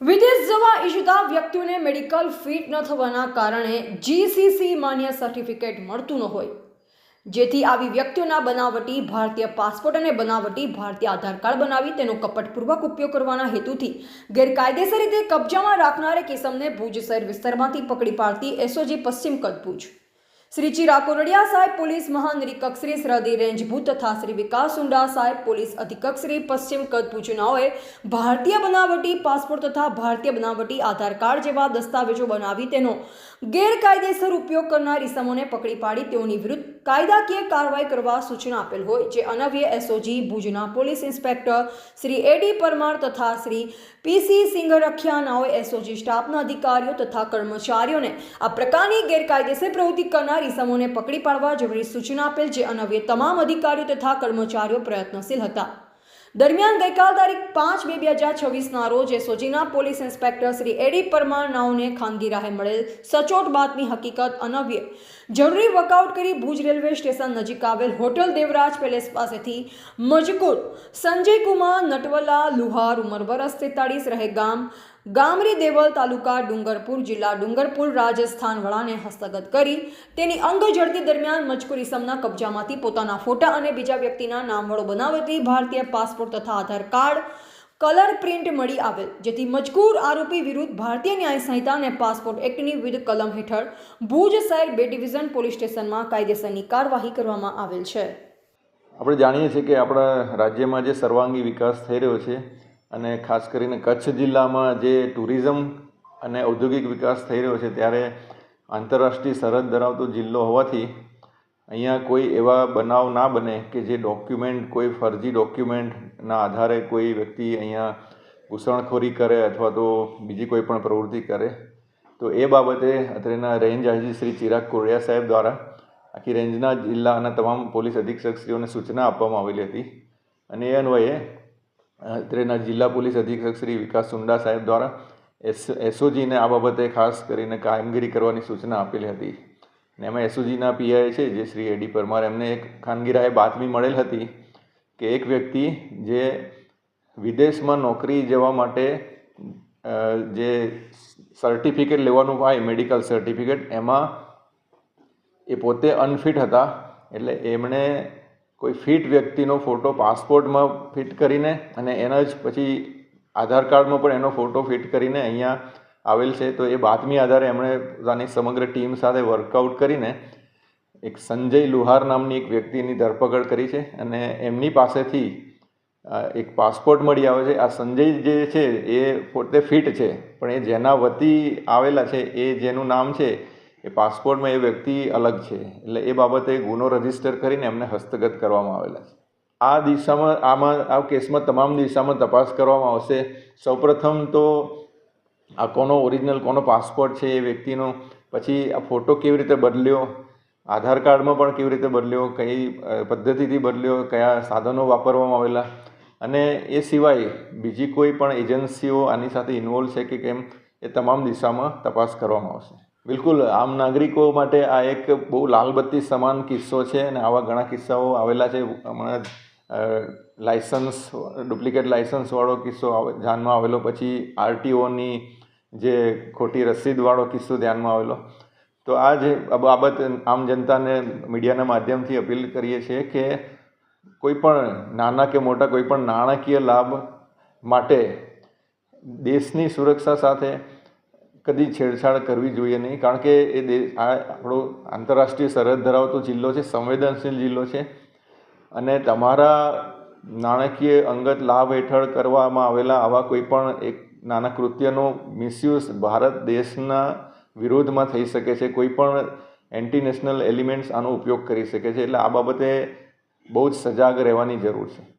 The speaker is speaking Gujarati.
વિદેશ જવા ઈચ્છતા વ્યક્તિઓને મેડિકલ ફિટ ન થવાના કારણે જીસીસી માન્ય સર્ટિફિકેટ મળતું ન હોય. જેથી આવી વ્યક્તિઓના બનાવટી ભારતીય પાસપોર્ટ અને બનાવટી ભારતીય આધાર કાર્ડ બનાવી તેનો કપટપૂર્વક ઉપયોગ કરવાના હેતુથી ગેરકાયદેસર રીતે કબજામાં રાખનાર કિસમને ભુજ શહેર વિસ્તારમાંથી પકડી પાડતી એસઓજી પશ્ચિમ કચ્છ શ્રી ચિરા કોરડિયા સાહેબ, પોલીસ મહાનિરીક્ષક શ્રી સરહદી રેન્જ ભૂત તથા શ્રી વિકાસ ઉંડા સાહેબ, પોલીસ અધિક્ષક શ્રી પશ્ચિમ કચ્છ ભુજનાઓએ ભારતીય બનાવટી પાસપોર્ટ તથા ભારતીય બનાવટી આધાર કાર્ડ જેવા દસ્તાવેજો બનાવી તેનો ગેરકાયદેસર ઉપયોગ કરનાર ઇસમોને પકડી પાડી તેઓની વિરુદ્ધ કાયદાકીય કાર્યવાહી કરવા સૂચના આપેલ હોય, જે અનવ્ય એસઓજી, ભુજના police inspector Shri AD Parmar તથા શ્રી પીસી સિંગરખિયા નાઓએ એસઓજી સ્ટાફના અધિકારીઓ તથા કર્મચારીઓને આ પ્રકારની ગેરકાયદેસર પ્રવૃત્તિ કરનાર ઇસમોને પકડી પાડવા જરૂરી સૂચના આપેલ, જે અનવ્ય તમામ અધિકારીઓ તથા કર્મચારીઓ પ્રયત્નશીલ હતા. દરમિયાન ગઈકાલ તારીખ પાંચ બે બે હજાર છવ્વીસના રોજ એસઓજીના police inspector Shri AD Parmar નાઓને ખાનગી રાહે મળેલ સચોટ બાતમી હકીકત અનવ્ય જરૂરી વર્કઆઉટ કરી ભુજ રેલવે સ્ટેશન નજીક આવેલ હોટલ દેવરાજ પેલેસ પાસેથી મજકૂર સંજય કુમાર, નટવલા, લુહાર, ઉંમર વરસ તેતાળીસ રહે ગામ. ગામરી દેવલ તાલુકા ડુંગરપુર જિલ્લા ડુંગરપુર રાજસ્થાન વડાને હસ્તગત કરી તેની અંગ ઝડતી દરમિયાન મજકૂર ઇસમના કબજામાંથી પોતાના ફોટા અને બીજા વ્યક્તિના નામવાળો બનાવતી ભારતીય પાસપોર્ટ તથા આધાર કાર્ડ કલર પ્રિન્ટ મળી આવેલ, જેથી મજકૂર આરોપી વિરુદ્ધ ભારતીય ન્યાય સંહિતા અને પાસપોર્ટ એક્ટની વિવિધ કલમ હેઠળ ભુજ શહેર બે ડિવિઝન પોલીસ સ્ટેશનમાં કાયદેસરની કાર્યવાહી કરવામાં આવેલ છે. આપણે જાણીએ છીએ કે આપણા રાજ્યમાં જે સર્વાંગી વિકાસ થઈ રહ્યો છે અને ખાસ કરીને કચ્છ જિલ્લામાં જે ટુરિઝમ અને ઔદ્યોગિક વિકાસ થઈ રહ્યો છે, ત્યારે આંતરરાષ્ટ્રીય સરહદ ધરાવતો જિલ્લો હોવાથી અહીંયા કોઈ એવા બનાવ ના બને કે જે ડોક્યુમેન્ટ કોઈ ફરજી ડોક્યુમેન્ટના આધારે કોઈ વ્યક્તિ અહીંયા ઘૂસણખોરી કરે અથવા તો બીજી કોઈ પણ પ્રવૃત્તિ કરે, તો એ બાબતે અત્રેના રેન્જ આઈજી શ્રી ચિરાગ કોરિયા સાહેબ દ્વારા આખી રેન્જના જિલ્લાના તમામ પોલીસ અધિક્ષકશ્રીઓને સૂચના આપવામાં આવેલી હતી. અને એ અન્વયે અત્રેના જિલ્લા પોલીસ અધિક્ષક શ્રી વિકાસ સુંડા સાહેબ દ્વારા એસ, એસઓજીને આ બાબતે ખાસ કરીને કામગીરી કરવાની સૂચના આપેલી હતી. અને એમાં એસઓજીના પીઆઈ છે, જે શ્રી એડી પરમાર, એમને એક ખાનગી રાહે બાતમી મળેલ હતી. કે એક વ્યક્તિ જે વિદેશમાં નોકરી જવા માટે જે સર્ટિફિકેટ લેવાનું હોય મેડિકલ સર્ટિફિકેટ એમાં એ પોતે અનફિટ હતા. એટલે એમણે કોઈ ફિટ વ્યક્તિનો ફોટો પાસપોર્ટમાં ફિટ કરીને અને એના જ પછી આધાર કાર્ડમાં પણ એનો ફોટો ફિટ કરીને અહીંયા આવેલ છે. તો એ બાતમી આધારે એમણે પોતાની સમગ્ર ટીમ સાથે વર્કઆઉટ કરીને એક સંજય લુહાર નામની એક વ્યક્તિની ધરપકડ કરી છે અને એમની પાસેથી એક પાસપોર્ટ મળી આવે છે. આ સંજય જે છે, એ પોતે ફિટ છે, પણ એ જેના વતી આવેલા છે, એ જેનું નામ છે, એ પાસપોર્ટમાં એ વ્યક્તિ અલગ છે. એટલે એ બાબતે ગુનો રજિસ્ટર કરીને એમને હસ્તગત કરવામાં આવેલા છે. આ દિશામાં, આમાં, આ કેસમાં તમામ દિશામાં તપાસ કરવામાં આવશે. સૌપ્રથમ તો આ કોનો ઓરિજિનલ, કોનો પાસપોર્ટ છે એ વ્યક્તિનો, પછી આ ફોટો કેવી રીતે બદલ્યો આધાર કાર્ડમાં પણ કેવી રીતે બદલ્યો, કઈ પદ્ધતિથી બદલ્યો, કયા સાધનો વાપરવામાં આવેલા? અને એ સિવાય બીજી કોઈ પણ એજન્સીઓ આની સાથે ઇન્વોલ્વ છે કે કેમ, એ તમામ દિશામાં તપાસ કરવામાં આવશે. બિલકુલ, આમ નાગરિકો માટે આ એક બહુ લાલબત્તી સમાન કિસ્સો છે અને આવા ઘણા કિસ્સાઓ આવેલા છે. હમણાં લાયસન્સ, ડુપ્લિકેટ લાયસન્સવાળો કિસ્સો ધ્યાનમાં આવેલો, પછી આરટીઓની જે ખોટી રસીદવાળો કિસ્સો ધ્યાનમાં આવેલો. તો આ જે બાબત આમ જનતાને મીડિયાના માધ્યમથી અપીલ કરીએ છીએ કે કોઈ પણ નાના કે મોટા, કોઈ પણ નાણાકીય લાભ માટે દેશની સુરક્ષા સાથે કદી છેડછાડ કરવી જોઈએ નહીં. કારણ કે એ દેશ આ આપણો આંતરરાષ્ટ્રીય સરહદ ધરાવતો જિલ્લો છે, સંવેદનશીલ જિલ્લો છે અને તમારા નાણાકીય અંગત લાભ હેઠળ કરવામાં આવેલા આવા કોઈ પણ એક નાના કૃત્યનો મિસયુઝ ભારત દેશના વિરોધમાં થઈ શકે છે, કોઈ પણ એન્ટી એલિમેન્ટ્સ આનો ઉપયોગ કરી શકે છે, એટલે આ બાબતે બહુ જ સજાગ રહેવાની જરૂર છે.